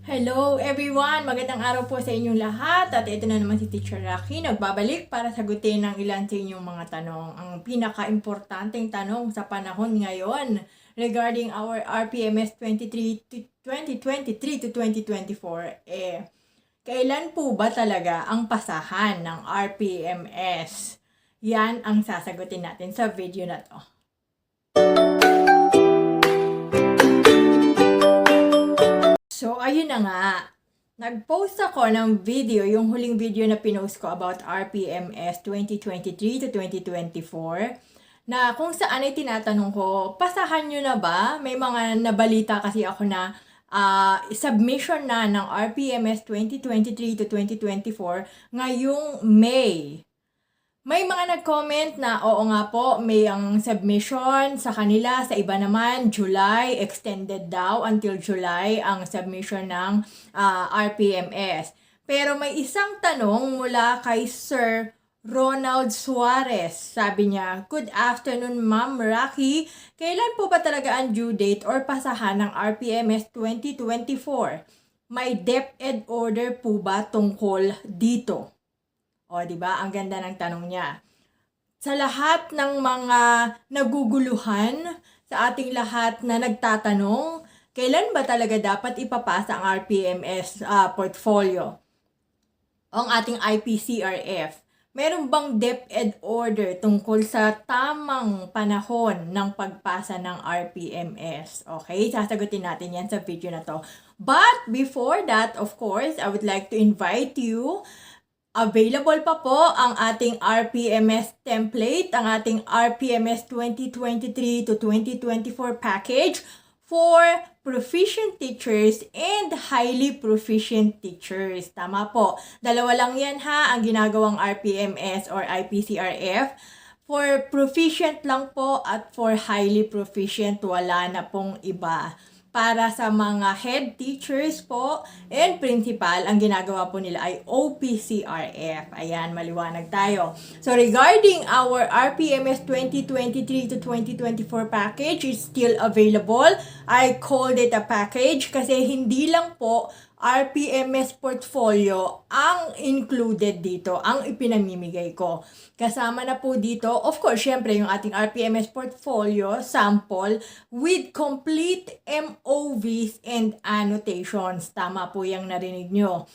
Hello everyone! Magandang araw po sa inyong lahat at ito na naman si Teacher Rocky nagbabalik para sagutin ang ilan sa inyong mga tanong. Ang pinaka-importanteng tanong sa panahon ngayon regarding our RPMS 23 to 2023 to 2024 eh kailan po ba talaga ang pasahan ng RPMS? Yan ang sasagutin natin sa video na to. So, ayun na nga. Nag-post ako ng video, yung huling video na pinost ko about RPMS 2023 to 2024, na kung saan ay tinatanong ko, pasahan nyo na ba? May mga nabalita kasi ako na ah, submission na ng RPMS 2023 to 2024 ngayong May. May mga nag-comment na oo nga po, may ang submission sa kanila, sa iba naman, July, extended daw until July ang submission ng ah, RPMS. Pero may isang tanong mula kay Sir Ronald Suarez. Sabi niya, Good afternoon, Ma'am Rocky. Kailan po ba talaga ang due date or pasahan ng RPMS 2024? May DepEd order po ba tungkol dito? O, di ba? Ang ganda ng tanong niya. Sa lahat ng mga naguguluhan, sa ating lahat na nagtatanong, kailan ba talaga dapat ipapasa ang RPMS ah, portfolio? O ang ating IPCRF? Meron bang DepEd order tungkol sa tamang panahon ng pagpasa ng RPMS? Okay, sasagutin natin yan sa video na to. But before that, of course, I would like to invite you Available pa po ang ating RPMS template, ang ating RPMS 2023 to 2024 package for proficient teachers and highly proficient teachers. Tama po. Dalawa lang yan ha, ang ginagawang RPMS or IPCRF. For proficient lang po at for highly proficient, wala na pong iba para sa mga head teachers po and principal, ang ginagawa po nila ay OPCRF. Ayan, maliwanag tayo. So, regarding our RPMS 2023 to 2024 package is still available. I called it a package kasi hindi lang po RPMS portfolio ang included dito, ang ipinamimigay ko. Kasama na po dito, of course, syempre yung ating RPMS portfolio sample with complete MOVs and annotations. Tama po yung narinig nyo.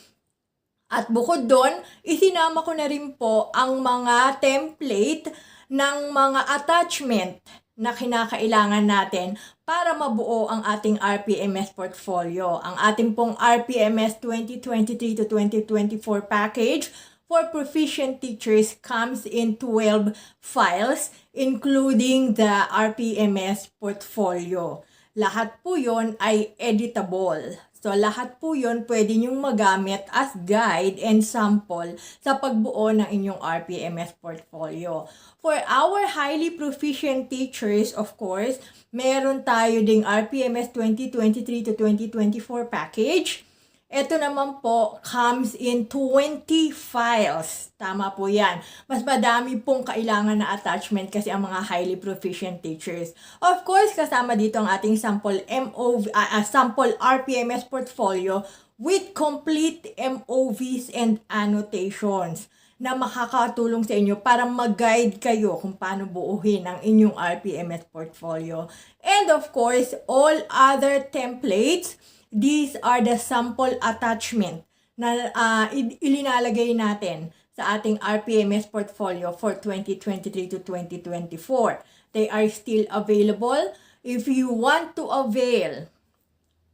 At bukod doon, isinama ko na rin po ang mga template ng mga attachment na kinakailangan natin para mabuo ang ating RPMS portfolio. Ang ating pong RPMS 2023 to 2024 package for proficient teachers comes in 12 files including the RPMS portfolio. Lahat po yon ay editable. So, lahat po yon pwede nyong magamit as guide and sample sa pagbuo ng inyong RPMS portfolio. For our highly proficient teachers, of course, meron tayo ding RPMS 2023 to 2024 package. Ito naman po comes in 20 files. Tama po yan. Mas madami pong kailangan na attachment kasi ang mga highly proficient teachers. Of course, kasama dito ang ating sample MOV, uh, uh, sample RPMS portfolio with complete MOVs and annotations na makakatulong sa inyo para mag-guide kayo kung paano buuhin ang inyong RPMS portfolio. And of course, all other templates These are the sample attachment na uh, ilinalagay natin sa ating RPMS portfolio for 2023 to 2024. They are still available. If you want to avail,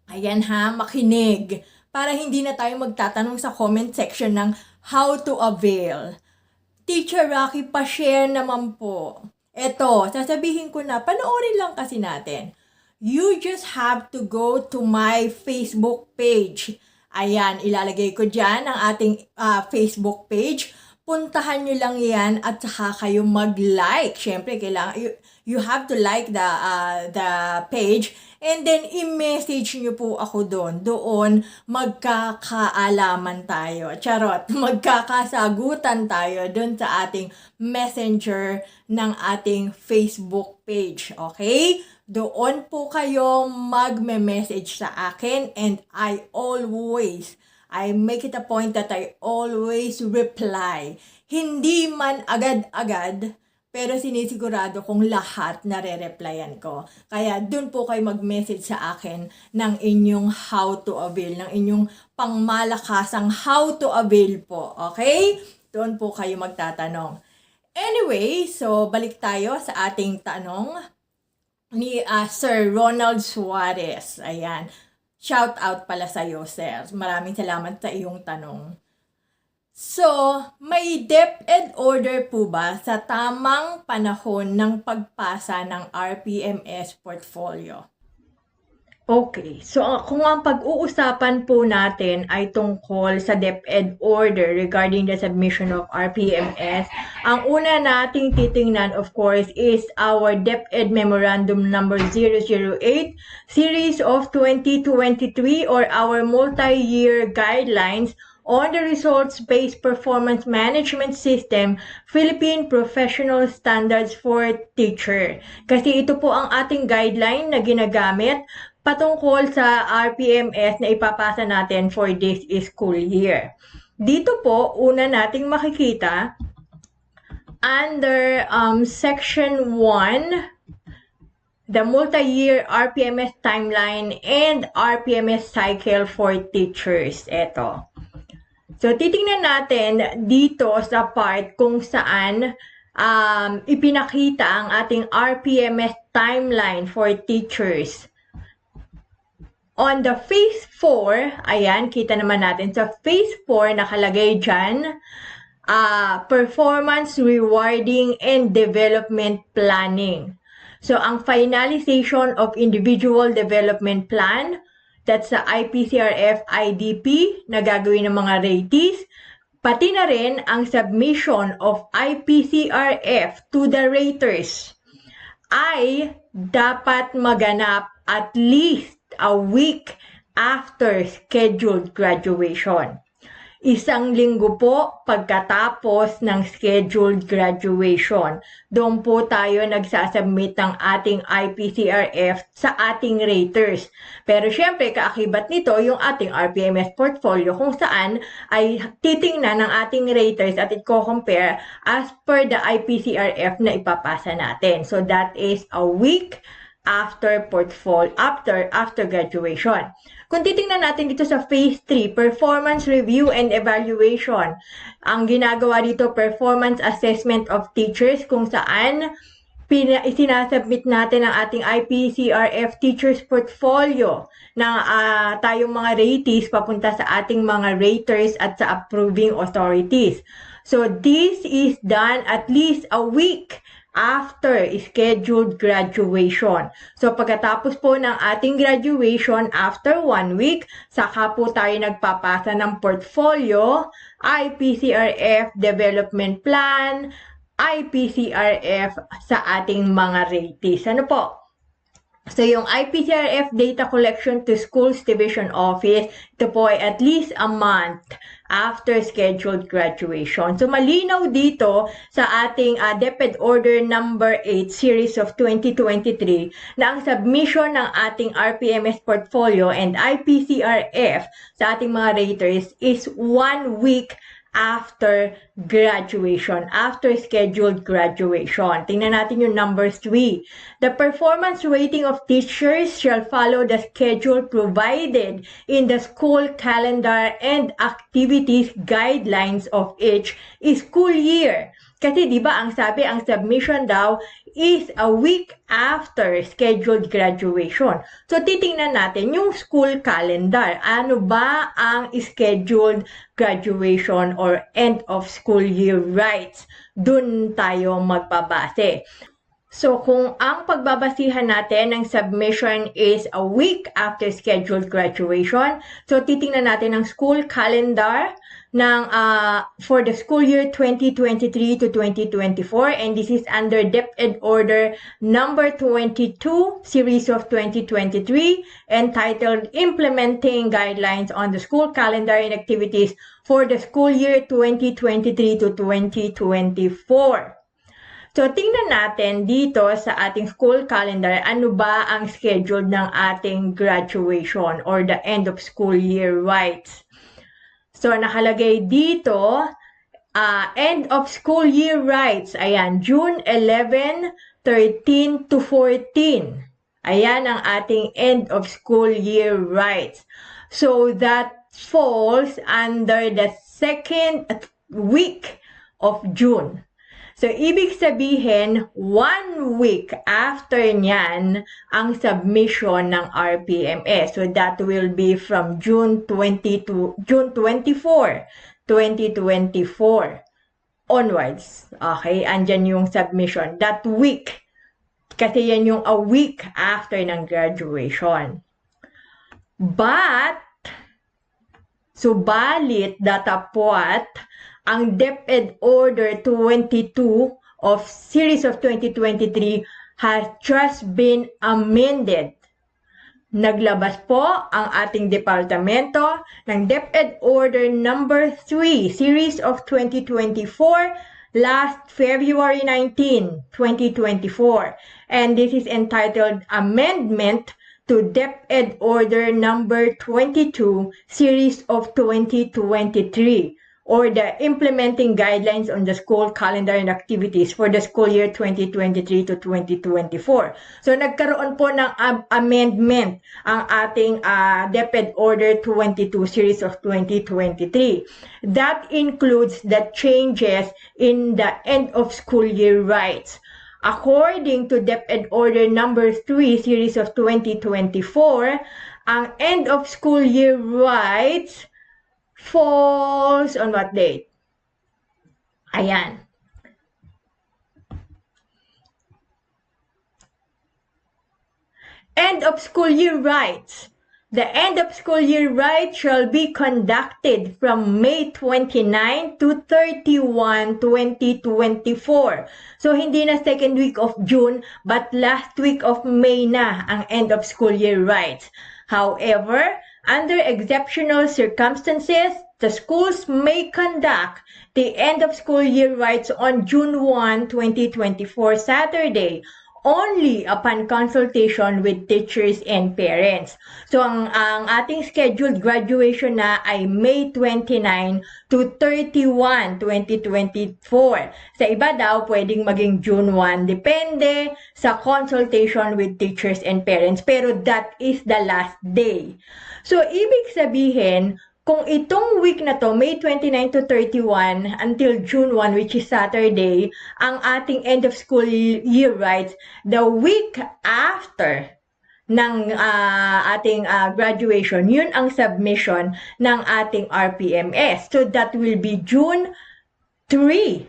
ayan ha, makinig para hindi na tayo magtatanong sa comment section ng how to avail. Teacher Rocky, pa-share naman po. Eto, sasabihin ko na, panoorin lang kasi natin. You just have to go to my Facebook page. Ayan, ilalagay ko dyan ang ating uh, Facebook page. Puntahan nyo lang yan at saka kayo mag-like. Siyempre, kailangan, you, you have to like the, uh, the page and then i-message nyo po ako doon. Doon, magkakaalaman tayo. Charot, magkakasagutan tayo doon sa ating messenger ng ating Facebook page. Okay? Doon po kayo magme-message sa akin and I always, I make it a point that I always reply. Hindi man agad-agad, pero sinisigurado kong lahat nare-replyan ko. Kaya dun po kayo mag-message sa akin ng inyong how to avail, ng inyong pangmalakasang how to avail po. Okay? Doon po kayo magtatanong. Anyway, so balik tayo sa ating tanong ni uh, Sir Ronald Suarez. Ayan. Shout out pala sa iyo, sir. Maraming salamat sa iyong tanong. So, may DepEd order po ba sa tamang panahon ng pagpasa ng RPMS portfolio? Okay, so uh, kung ang pag-uusapan po natin ay tungkol sa DepEd order regarding the submission of RPMS, ang una nating titingnan of course is our DepEd Memorandum number 008 series of 2023 or our multi-year guidelines on the results-based performance management system, Philippine Professional Standards for Teacher. Kasi ito po ang ating guideline na ginagamit patungkol sa RPMS na ipapasa natin for this school year. Dito po, una nating makikita under um, section 1, the multi-year RPMS timeline and RPMS cycle for teachers. Ito. So, titingnan natin dito sa part kung saan um, ipinakita ang ating RPMS timeline for teachers On the phase 4, ayan, kita naman natin sa phase 4 nakalagay dyan, uh, performance rewarding and development planning. So, ang finalization of individual development plan, that's the IPCRF IDP na gagawin ng mga ratees, pati na rin ang submission of IPCRF to the raters ay dapat maganap at least a week after scheduled graduation. Isang linggo po pagkatapos ng scheduled graduation. Doon po tayo nagsasubmit ng ating IPCRF sa ating raters. Pero syempre, kaakibat nito yung ating RPMS portfolio kung saan ay titingnan ng ating raters at i-compare as per the IPCRF na ipapasa natin. So that is a week after portfolio after after graduation. Kung titingnan natin dito sa phase 3, performance review and evaluation. Ang ginagawa dito performance assessment of teachers kung saan pina, isinasubmit natin ang ating IPCRF teachers portfolio na uh, tayong mga ratees papunta sa ating mga raters at sa approving authorities. So this is done at least a week after scheduled graduation. So pagkatapos po ng ating graduation, after one week, saka po tayo nagpapasa ng portfolio, IPCRF development plan, IPCRF sa ating mga ratees. Ano po? So, yung IPCRF Data Collection to Schools Division Office, ito po ay at least a month after scheduled graduation. So, malinaw dito sa ating uh, DepEd Order number 8 series of 2023 na ang submission ng ating RPMS portfolio and IPCRF sa ating mga raters is one week after graduation, after scheduled graduation. Tingnan natin yung numbers 3. The performance rating of teachers shall follow the schedule provided in the school calendar and activities guidelines of each school year. Kasi 'di ba ang sabi ang submission daw is a week after scheduled graduation. So, titingnan natin yung school calendar. Ano ba ang scheduled graduation or end of school year rights? Doon tayo magbabase. So, kung ang pagbabasihan natin ng submission is a week after scheduled graduation, so titingnan natin ang school calendar ng uh, for the school year 2023 to 2024 and this is under DepEd order number 22 series of 2023 entitled implementing guidelines on the school calendar and activities for the school year 2023 to 2024 So, tingnan natin dito sa ating school calendar, ano ba ang schedule ng ating graduation or the end of school year rites. So, nakalagay dito, uh, end of school year rights. Ayan, June 11, 13 to 14. Ayan ang ating end of school year rights. So, that falls under the second week of June. So, ibig sabihin, one week after niyan ang submission ng RPMS. So, that will be from June 20 to June 24, 2024 onwards. Okay, andyan yung submission. That week. Kasi yan yung a week after ng graduation. But, subalit datapwat, ang DepEd Order 22 of Series of 2023 has just been amended. Naglabas po ang ating departamento ng DepEd Order number 3, Series of 2024, last February 19, 2024. And this is entitled Amendment to DepEd Order number 22, Series of 2023 or the implementing guidelines on the school calendar and activities for the school year 2023 to 2024. So nagkaroon po ng am- amendment ang ating uh, DepEd Order 22 series of 2023. That includes the changes in the end of school year rights. According to DepEd Order number 3 series of 2024, ang end of school year rights falls on what date? Ayan. End of school year rights. The end of school year rights shall be conducted from May 29 to 31, 2024. So, hindi na second week of June, but last week of May na ang end of school year rights. However, under exceptional circumstances, the schools may conduct the end of school year rites on June 1, 2024, Saturday, only upon consultation with teachers and parents. So, ang, ang ating scheduled graduation na ay May 29 to 31, 2024. Sa iba daw, pwedeng maging June 1. Depende sa consultation with teachers and parents. Pero that is the last day. So, ibig sabihin, kung itong week na to, May 29 to 31 until June 1, which is Saturday, ang ating end of school year rights, the week after ng uh, ating uh, graduation, yun ang submission ng ating RPMS. So that will be June 3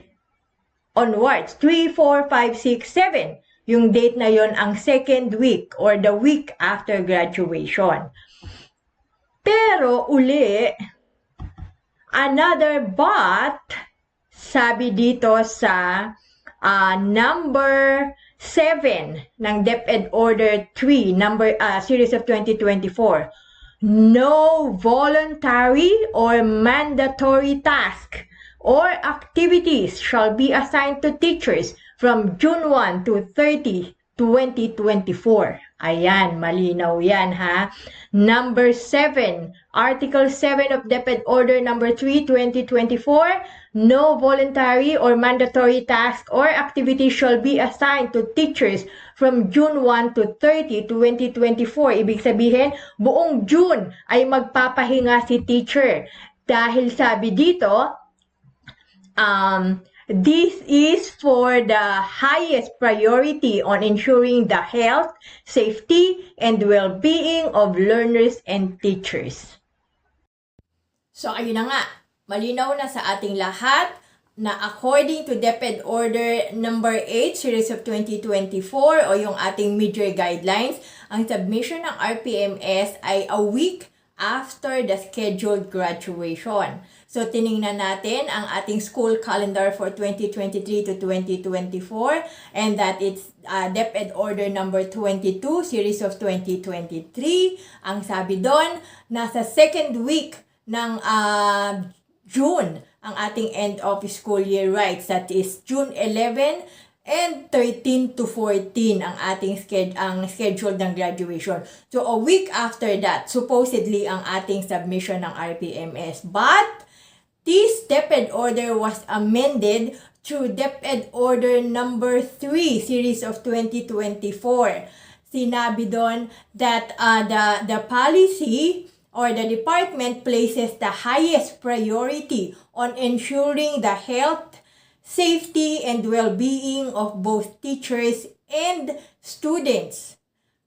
onwards. 3, 4, 5, 6, 7. Yung date na yon ang second week or the week after graduation. Pero uli, another but, sabi dito sa uh, number 7 ng DepEd Order 3, number uh, series of 2024, no voluntary or mandatory task or activities shall be assigned to teachers from June 1 to 30, 2024. Ayan, malinaw yan ha. Number 7, Article 7 of DepEd Order Number 3, 2024, no voluntary or mandatory task or activity shall be assigned to teachers from June 1 to 30, 2024. Ibig sabihin, buong June ay magpapahinga si teacher. Dahil sabi dito, um, This is for the highest priority on ensuring the health, safety, and well-being of learners and teachers. So, ayun na nga. Malinaw na sa ating lahat na according to DepEd Order number 8, Series of 2024 o yung ating mid-year guidelines, ang submission ng RPMS ay a week after the scheduled graduation. So, tiningnan natin ang ating school calendar for 2023 to 2024 and that it's uh, DepEd Order number 22, Series of 2023. Ang sabi doon, nasa second week ng uh, June ang ating end of school year rights. That is June 11 and 13 to 14 ang ating sched ang schedule ng graduation. So a week after that, supposedly ang ating submission ng RPMS. But this DepEd order was amended through DepEd order number 3 series of 2024. Sinabi doon that uh, the the policy or the department places the highest priority on ensuring the health safety and well-being of both teachers and students.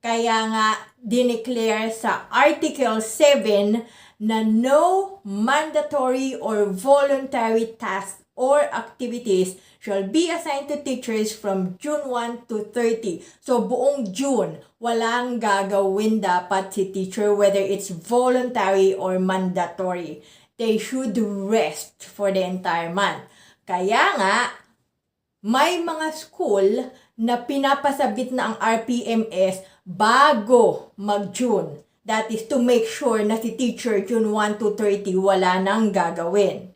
Kaya nga, dineclare sa Article 7 na no mandatory or voluntary tasks or activities shall be assigned to teachers from June 1 to 30. So, buong June, walang gagawin dapat si teacher whether it's voluntary or mandatory. They should rest for the entire month. Kaya nga, may mga school na pinapasabit na ang RPMS bago mag-June. That is to make sure na si teacher June 1 to 30 wala nang gagawin.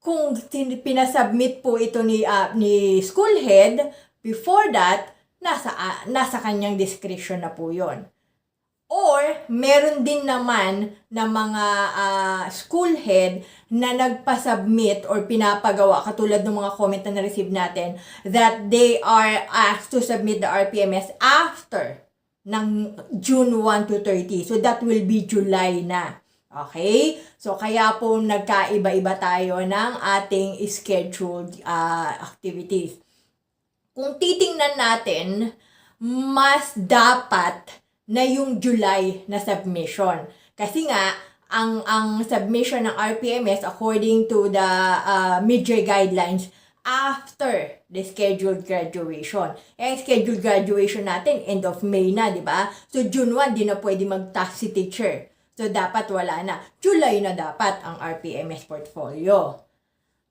Kung pinasubmit po ito ni, ah, ni school head, before that, nasa, ah, nasa kanyang discretion na po yon. Or, meron din naman na mga ah, school head na nagpa-submit or pinapagawa, katulad ng mga comment na na-receive natin, that they are asked to submit the RPMS after ng June 1 to 30. So, that will be July na. Okay? So, kaya po nagkaiba-iba tayo ng ating scheduled ah, activities. Kung titingnan natin, mas dapat na yung July na submission. Kasi nga, ang ang submission ng RPMS according to the uh, mid-year guidelines after the scheduled graduation. Eh, scheduled graduation natin, end of May na, di ba? So, June 1, di na pwede mag-task si teacher. So, dapat wala na. July na dapat ang RPMS portfolio.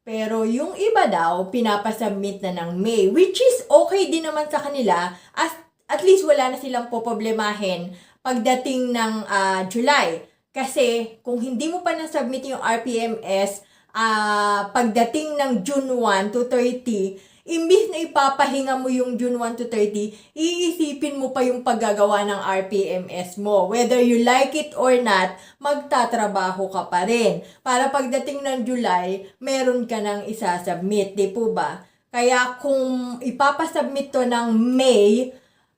Pero yung iba daw, pinapasubmit na ng May, which is okay din naman sa kanila as at least wala na silang poproblemahin pagdating ng ah, July. Kasi kung hindi mo pa na-submit yung RPMS, ah, pagdating ng June 1 to 30, imbis na ipapahinga mo yung June 1 to 30, iisipin mo pa yung paggagawa ng RPMS mo. Whether you like it or not, magtatrabaho ka pa rin. Para pagdating ng July, meron ka nang isasubmit, di po ba? Kaya kung ipapasubmit to ng May,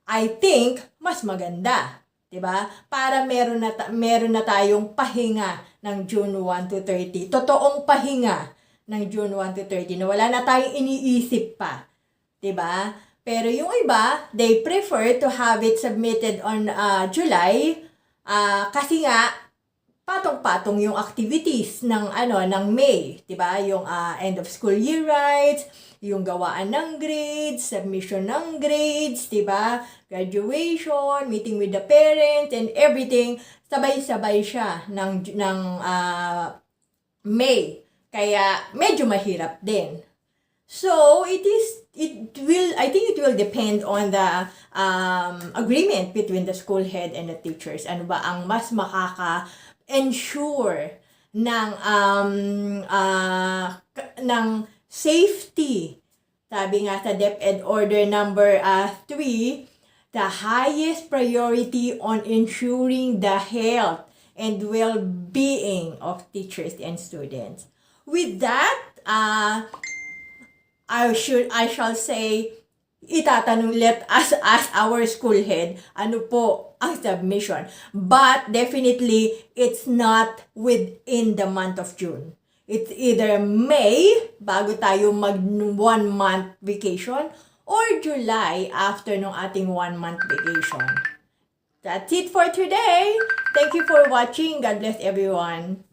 I think mas maganda, 'di ba? Para meron na ta- meron na tayong pahinga ng June 1 to 30. Totoong pahinga ng June 1 to 30 na wala na tayong iniisip pa, 'di ba? Pero yung iba, they prefer to have it submitted on uh, July ah, kasi nga patong-patong yung activities ng ano ng May, 'di ba? Yung ah, end of school year rights, yung gawaan ng grades, submission ng grades, 'di ba? Graduation, meeting with the parents and everything, sabay-sabay siya ng ng ah, May. Kaya medyo mahirap din. So, it is, it will, I think it will depend on the um, agreement between the school head and the teachers. Ano ba ang mas makaka-ensure ng, um, ah, k- ng safety. Sabi nga sa DepEd Order number 3, the highest priority on ensuring the health and well-being of teachers and students. With that, uh, I should I shall say itatanong let us as our school head ano po ang submission but definitely it's not within the month of June. It's either May bago tayo mag one month vacation or July after nung ating one month vacation. That's it for today. Thank you for watching. God bless everyone